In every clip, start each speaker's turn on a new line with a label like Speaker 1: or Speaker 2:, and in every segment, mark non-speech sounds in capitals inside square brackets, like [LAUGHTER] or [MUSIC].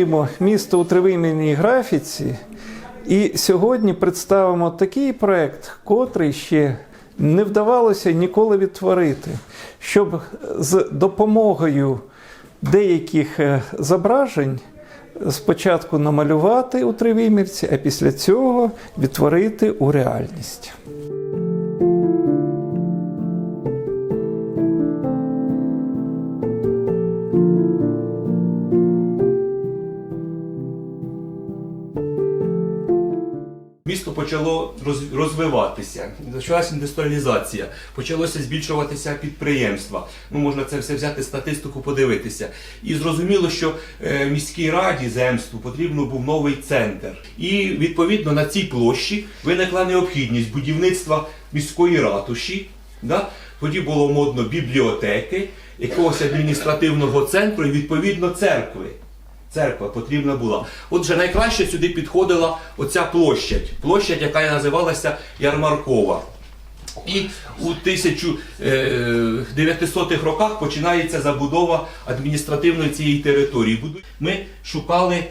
Speaker 1: Малюємо місто у тривимірній графіці, і сьогодні представимо такий проект, котрий ще не вдавалося ніколи відтворити, щоб з допомогою деяких е, зображень спочатку намалювати у тривимірці, а після цього відтворити у реальність.
Speaker 2: Розвиватися, почалася індустріалізація, почалося збільшуватися підприємства. Ну, можна це все взяти статистику, подивитися. І зрозуміло, що е, міській раді земству потрібно був новий центр. І відповідно на цій площі виникла необхідність будівництва міської ратуші. Да? Тоді було модно бібліотеки, якогось адміністративного центру і відповідно церкви. Церква потрібна була. Отже, найкраще сюди підходила оця площадь, площадь, яка називалася Ярмаркова. І у 1900-х роках починається забудова адміністративної цієї території. Ми шукали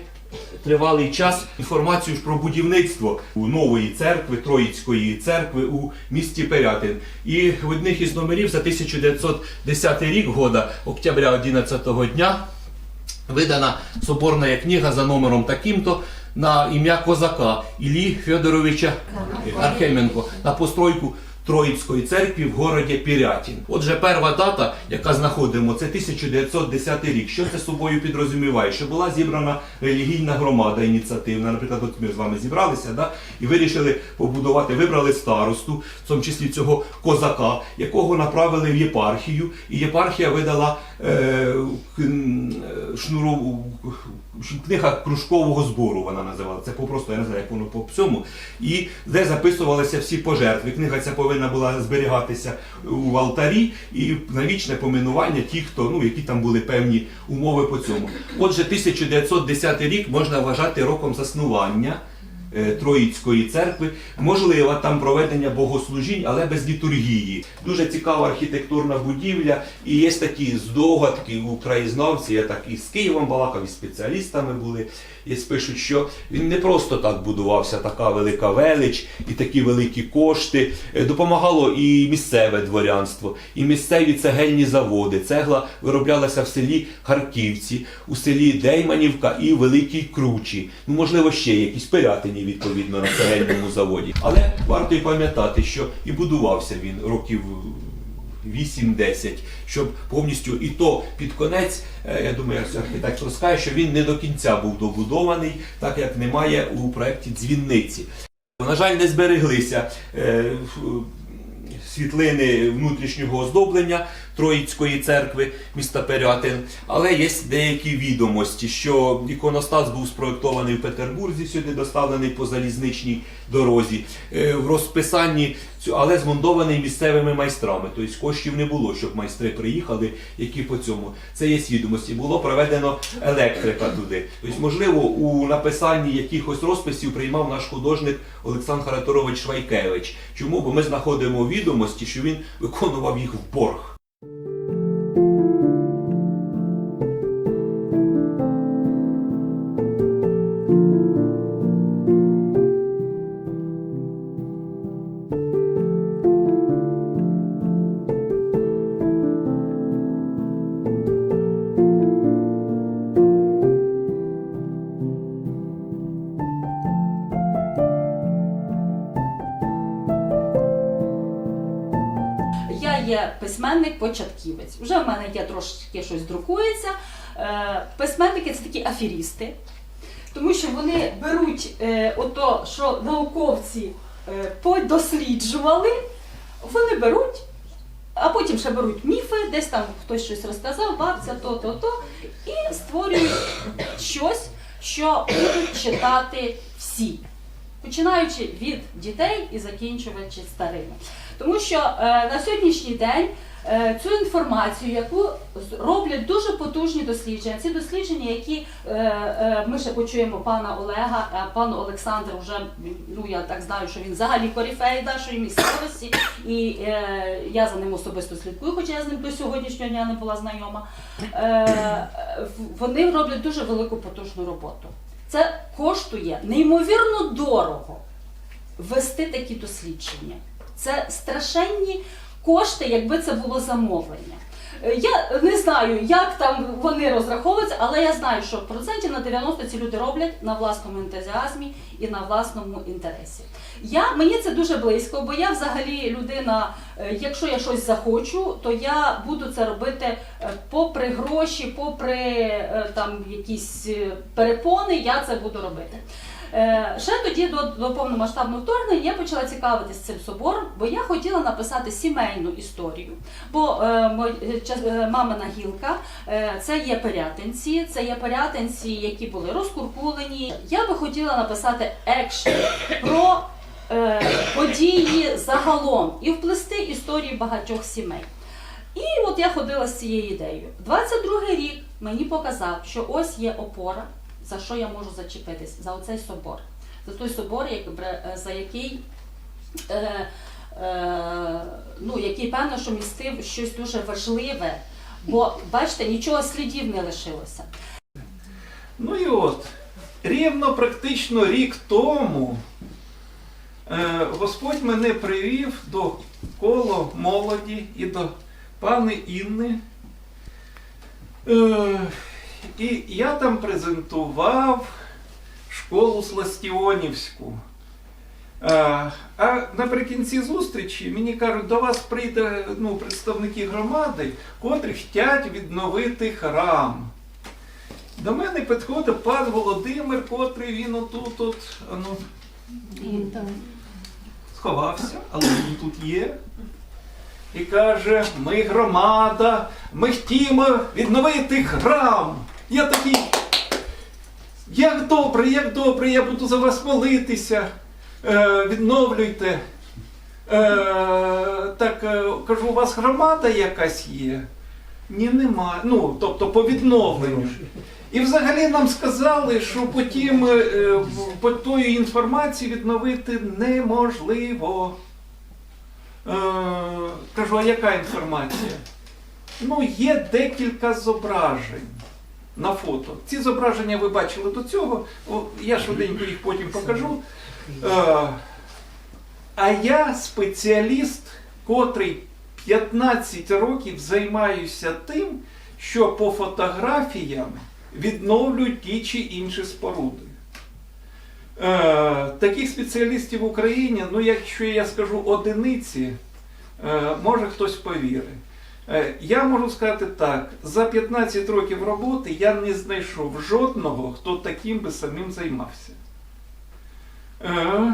Speaker 2: тривалий час інформацію про будівництво у нової церкви, Троїцької церкви у місті Пирятин. І в одних із номерів за 1910 рік, года октября 11 дня, видана соборна книга за номером таким-то на ім'я козака Іллі Федоровича Археменко на постройку Троїцької церкви в городі Пірятін. Отже, перша дата, яка знаходимо, це 1910 рік. Що це собою підрозуміває? Що була зібрана релігійна громада ініціативна. Наприклад, от ми з вами зібралися да? і вирішили побудувати, вибрали старосту, в тому числі цього козака, якого направили в єпархію, і єпархія видала е, е, шнурову книга кружкового збору. Вона називала це попросту, я не знаю, як воно по всьому. І де записувалися всі пожертви. Книга ця повинна була зберігатися у алтарі і навічне поминування ті, хто ну які там були певні умови по цьому. Отже, 1910 рік можна вважати роком заснування. Е, Троїцької церкви, можливо, там проведення богослужінь, але без літургії. Дуже цікава архітектурна будівля, і є такі здогадки у краєзнавці. Я так і з Києвом балакав, і спеціалістами були. І пишуть, що він не просто так будувався, така велика велич і такі великі кошти. Е, Допомагало і місцеве дворянство, і місцеві цегельні заводи. Цегла вироблялася в селі Харківці, у селі Дейманівка і Великій Кручі. Ну, можливо, ще якісь пирятині відповідно на цегельному заводі. Але варто й пам'ятати, що і будувався він років 8-10, щоб повністю і то під конець, е, я думаю, архітектор скаже, що він не до кінця був добудований, так як немає у проєкті дзвінниці. На жаль, не збереглися е, світлини внутрішнього оздоблення Троїцької церкви міста Пирятин, але є деякі відомості, що іконостас був спроєктований в Петербурзі, сюди доставлений по залізничній дорозі. Е, В розписанні, але змонтований місцевими майстрами. Тобто коштів не було, щоб майстри приїхали, які по цьому. Це є відомості. Було проведено електрика туди. Тобто, можливо, у написанні якихось розписів приймав наш художник Олександр Хараторович Швайкевич. Чому? Бо ми знаходимо відомості, що він виконував їх в борг.
Speaker 3: Є письменник-початківець. Вже в мене є трошки щось друкується. Е, Письменники це такі аферісти, тому що вони беруть е, ото, що науковці е, подосліджували, вони беруть, а потім ще беруть міфи, десь там хтось щось розказав, бабця, то, то, то, і створюють щось, що будуть читати всі починаючи від дітей і закінчуючи старими. Тому що е, на сьогоднішній день е, цю інформацію, яку роблять дуже потужні дослідження, ці дослідження, які е, ми ще почуємо пана Олега, пан Олександр вже ну я так знаю, що він взагалі корифей нашої місцевості, і я за ним особисто слідкую, хоча я з ним до сьогоднішнього дня не була знайома. Вони роблять дуже велику потужну роботу. Це коштує неймовірно дорого вести такі дослідження. Це страшенні кошти, якби це було замовлення. Е, Я не знаю, як там вони розраховуються, але я знаю, що процентів на 90 ці люди роблять на власному ентузіазмі і на власному інтересі. Я, мені це дуже близько, бо я взагалі людина, е, якщо я щось захочу, то я буду це робити е, попри гроші, попри там якісь перепони, я це буду робити. Е, Ще тоді до, до повномасштабного вторгнення я почала цікавитися цим собором, бо я хотіла написати сімейну історію. Бо е, е, мамина гілка це є пирятинці, це є пирятинці, які були розкуркулені. Я би хотіла написати екшн про події загалом і вплести історії багатьох сімей. І от я ходила з цією ідеєю. 22 рік мені показав, що ось є опора, за що я можу зачепитись, за оцей собор. За той собор, як- за який, е, е, ну, який певно, що містив щось дуже важливе. Бо, бачите, нічого слідів не лишилося.
Speaker 1: Ну і от, рівно практично рік тому е, Господь мене привів до коло молоді і до пани Інни. І я там презентував школу Сластіонівську. Е, а наприкінці зустрічі мені кажуть, до вас прийде ну, представники громади, котрі хочуть відновити храм. До мене підходить пан Володимир, котрий він отут от, ну, сховався, але він тут є. І каже, ми громада, ми хотімо відновити храм. Я такий, як добре, як добре, я буду за вас молитися. Е, відновлюйте. Е, так, е, кажу, у вас громада якась є? Ні, нема. Ну, тобто по відновленню. І взагалі нам сказали, що потім е, по тої інформації відновити неможливо. Е, кажу, а яка інформація? Ну, є декілька зображень на фото. Ці зображення ви бачили до цього. Я швиденько їх потім покажу. Е, а я спеціаліст, котрий 15 років займаюся тим, що по фотографіям відновлюють ті чи інші споруди. Е, таких спеціалістів в Україні, ну якщо я скажу одиниці, е, може хтось повірить. Е, я можу сказати так: за 15 років роботи я не знайшов жодного, хто таким би самим займався. Е,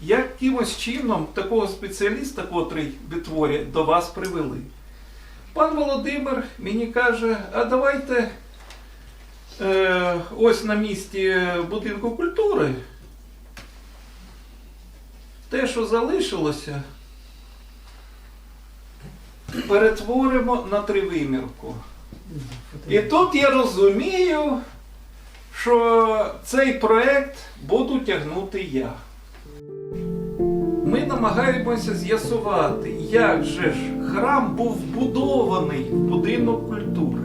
Speaker 1: якимось чином такого спеціаліста, котрий витворює, до вас привели. Пан Володимир мені каже, а давайте е, ось на місці будинку культури. Те, що залишилося, перетворимо на тривимірку. І тут я розумію, що цей проект буду тягнути я. Ми намагаємося з'ясувати, як же ж храм був вбудований в будинок культури.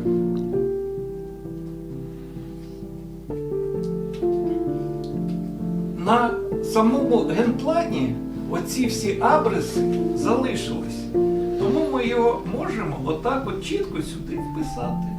Speaker 1: На самому генплані оці всі абриси залишились. Ми його можемо отак от чітко сюди вписати.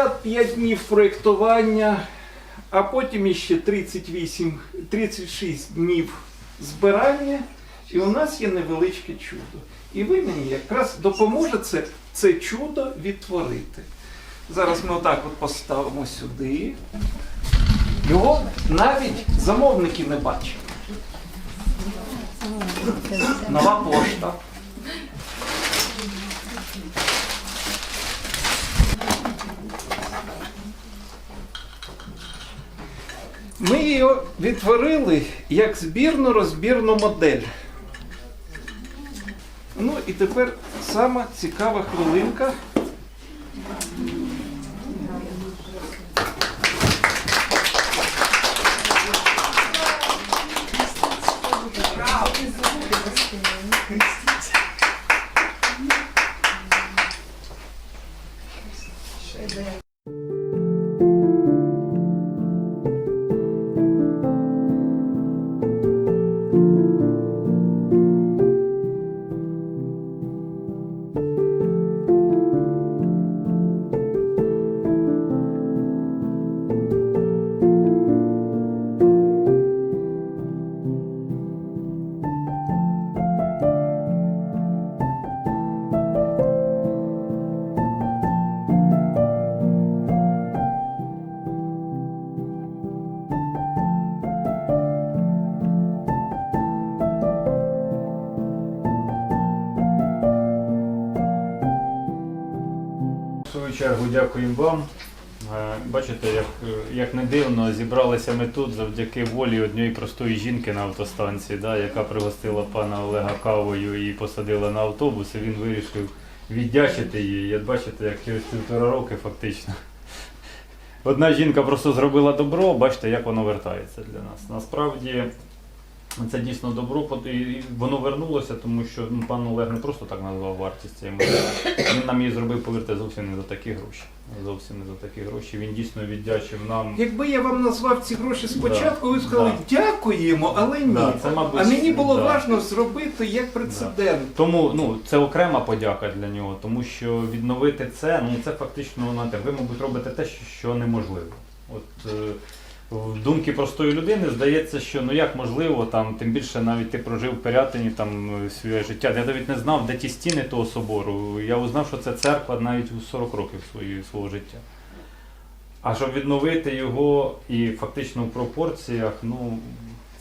Speaker 1: 75 днів проєктування, а потім іще 38, 36 днів збирання, і у нас є невеличке чудо. І ви мені якраз допоможете це чудо відтворити. Зараз ми отак от поставимо сюди. Його навіть замовники не бачать. Нова пошта. Ми її відтворили як збірну розбірну модель. Ну і тепер сама цікава хвилинка.
Speaker 4: Вам. Е, Бачите, як, як не дивно, зібралися ми тут завдяки волі однієї простої жінки на автостанції, да, яка пригостила пана Олега кавою і посадила на автобус, і він вирішив віддячити їй. Як бачите, як через півтора роки фактично. Одна жінка просто зробила добро, бачите, як воно вертається для нас. Насправді це дійсно добро, і воно вернулося, тому що ну, пан Олег не просто так назвав вартість цієї моделі. Він нам її зробив, повірте, зовсім не за такі гроші. Зовсім не за такі гроші. Він дійсно віддячив нам.
Speaker 1: Якби я вам назвав ці гроші спочатку, ви сказали
Speaker 4: Да.
Speaker 1: дякуємо, але ні.
Speaker 4: Да, це, мабуть,
Speaker 1: а мені було
Speaker 4: да.
Speaker 1: важливо зробити як прецедент.
Speaker 4: Тому ну, це окрема подяка для нього, тому що відновити це, ну це фактично ви, мабуть, робите те, що- що неможливо. От е, в думки простої людини здається, що ну як можливо, там, тим більше навіть ти прожив в Пирятині там своє життя. Я навіть не знав, де ті стіни того собору. Я узнав, що це церква навіть у 40 років свої, свого життя. А щоб відновити його і фактично в пропорціях, ну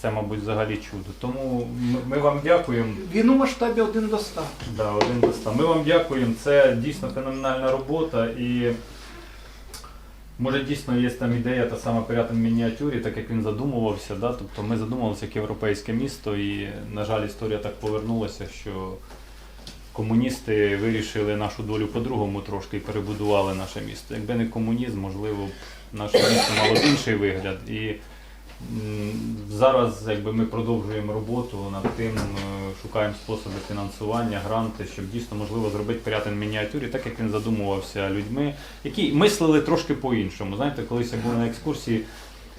Speaker 4: це, мабуть, взагалі чудо. Тому ми, ми вам дякуємо.
Speaker 1: Він у масштабі один до ста.
Speaker 4: Да, один до ста. Ми вам дякуємо. Це дійсно феноменальна робота і може дійсно є там ідея та сама Пирятин в мініатюрі, так як він задумувався. Да? Тобто ми задумувалися як європейське місто, і, на жаль, історія так повернулася, що комуністи вирішили нашу долю по-другому трошки і перебудували наше місто. Якби не комунізм, можливо, наше місто мало б інший вигляд. І Зараз якби ми продовжуємо роботу над тим, е, шукаємо способи фінансування, гранти, щоб дійсно можливо зробити Пирятин в мініатюрі, так як він задумувався людьми, які мислили трошки по-іншому. Знаєте, колись я був на екскурсії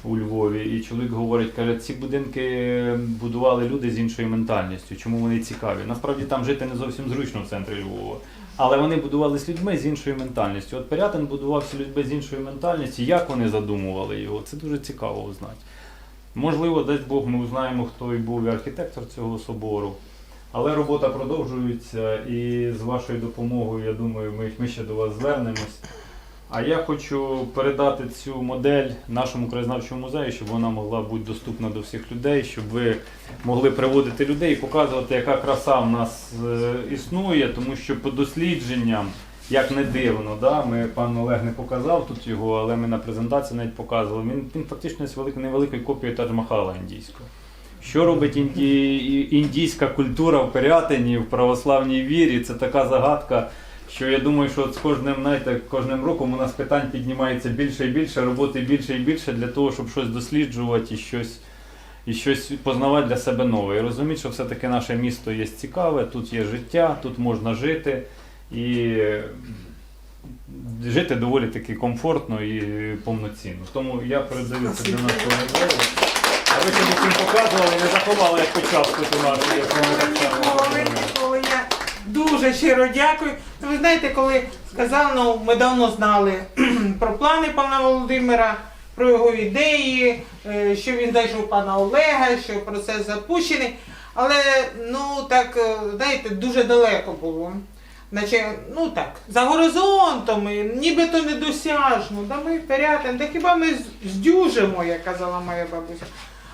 Speaker 4: у Львові, і чоловік говорить, каже, ці будинки будували люди з іншою ментальністю. Чому вони цікаві? Насправді там жити не зовсім зручно в центрі Львова. Але вони будувалися людьми з іншою ментальністю. От Пирятин будувався людьми з іншою ментальністю. Як вони задумували його? Це дуже цікаво узнати. Можливо, дасть Бог, ми узнаємо, хто і був архітектор цього собору. Але робота продовжується і з вашою допомогою, я думаю, ми, ми ще до вас звернемось. А я хочу передати цю модель нашому краєзнавчому музею, щоб вона могла бути доступна до всіх людей, щоб ви могли приводити людей і показувати, яка краса в нас е, існує, тому що по дослідженням, як не дивно, да, ми пан Олег не показав тут його, але ми на презентації навіть показували. Він, він фактично є великою невеликою копією Тадж-Махала індійського. Що робить інді... індійська культура в Пирятині, в православній вірі? Це така загадка, що я думаю, що з кожним, знаєте, кожним роком у нас питань піднімається більше і більше, роботи більше і більше для того, щоб щось досліджувати і щось, і щось познавати для себе нове. І розуміти, що все-таки наше місто є цікаве, тут є життя, тут можна жити і жити доволі таки комфортно і повноцінно. Тому я передаю це для нашого музею. А ви щоб всім показували, не заховали, як початку у нас, як вони так само
Speaker 5: Ніколи, я дуже щиро дякую. Ну, Ви знаєте, коли сказав, ну ми давно знали [CLEARS THROAT] про плани пана Володимира, про його ідеї, е, що він знайшов пана Олега, що процес запущений. Але ну так, е, знаєте, дуже далеко було. Наче, ну так, за горизонтом, і нібито недосяжно. Да ми Пирятин, да хіба ми здюжимо, як казала моя бабуся.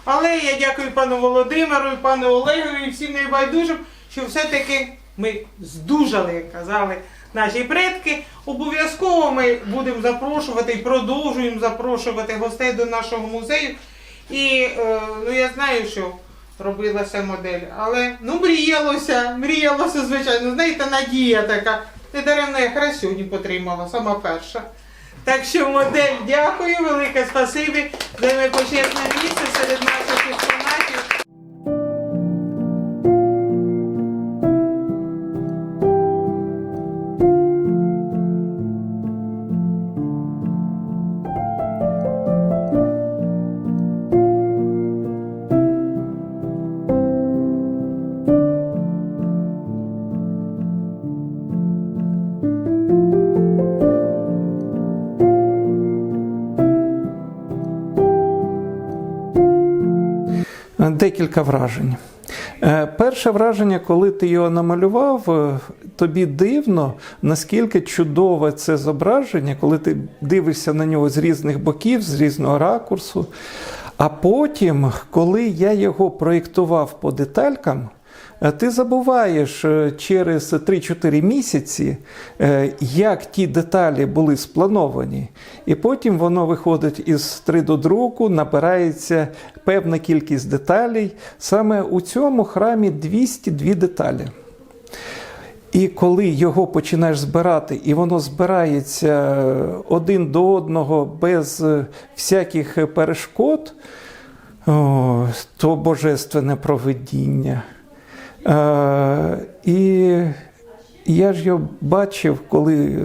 Speaker 5: Але я дякую пану Володимиру, і пану Олегу і всім небайдужим, що все-таки ми здужали, як казали наші предки. Обов'язково ми будемо запрошувати і продовжуємо запрошувати гостей до нашого музею. І е, ну я знаю, що робилася модель, але ну мріялося, мріялося, звичайно. Знаєте, надія така. Не даремно я сьогодні потримала, сама перша. Так що модель, дякую, велике спасибі. за почесне місце серед наших
Speaker 1: Декілька вражень. Е, Перше враження, коли ти його намалював, е, тобі дивно, наскільки чудове це зображення, коли ти дивишся на нього з різних боків, з різного ракурсу. А потім, коли я його проєктував по деталькам, ти забуваєш е, через 3-4 місяці, е, як ті деталі були сплановані. І потім воно виходить із 3 до друку, набирається певна кількість деталей. Саме у цьому храмі 202 деталі. І коли його починаєш збирати, і воно збирається е, один до одного без е, всяких е, перешкод, о, то божественне провидіння. Е, і я ж його бачив, коли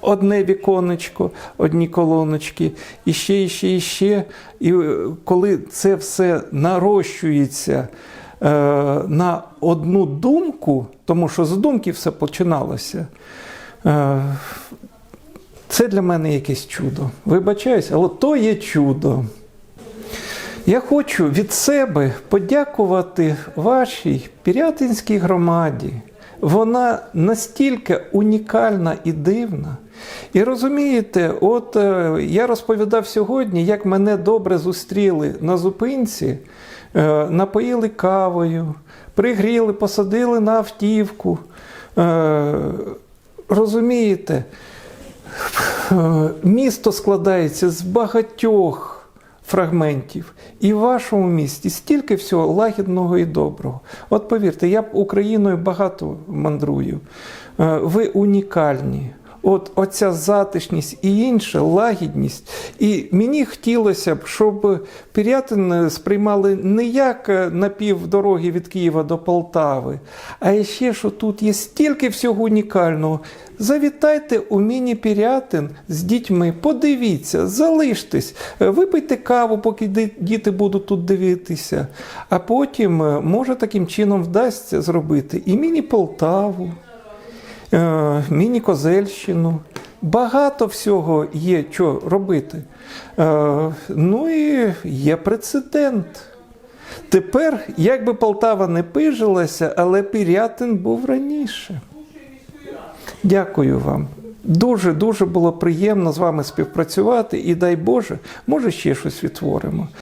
Speaker 1: одне віконечко, одні колоночки, і ще, і ще, і ще. І е, коли це все нарощується е, на одну думку, тому що з думки все починалося. Це для мене якесь чудо. Вибачаюсь, але то є чудо. Я хочу від себе подякувати вашій Пірятинській громаді. Вона настільки унікальна і дивна. І розумієте, от е, я розповідав сьогодні, як мене добре зустріли на зупинці, е, напоїли кавою, пригріли, посадили на автівку. Е, розумієте, місто складається з багатьох фрагментів. І в вашому місті стільки всього лагідного і доброго. От повірте, я Україною багато мандрую. Е, Ви унікальні. От оця затишність і інша лагідність. І мені хотілося б, щоб Пірятин сприймали не як е, на півдороги від Києва до Полтави, а ще, що тут є стільки всього унікального. Завітайте у міні Пірятин з дітьми, подивіться, залиштесь, е, випийте каву, поки діти будуть тут дивитися. А потім, е, може, таким чином вдасться зробити і міні Полтаву е, міні-Козельщину. Багато всього є що робити. Е, ну і є прецедент. Тепер, як би Полтава не пижилася, але Пірятин був раніше. Дякую вам. Дуже дуже було приємно з вами співпрацювати, і дай Боже, може ще щось відтворимо.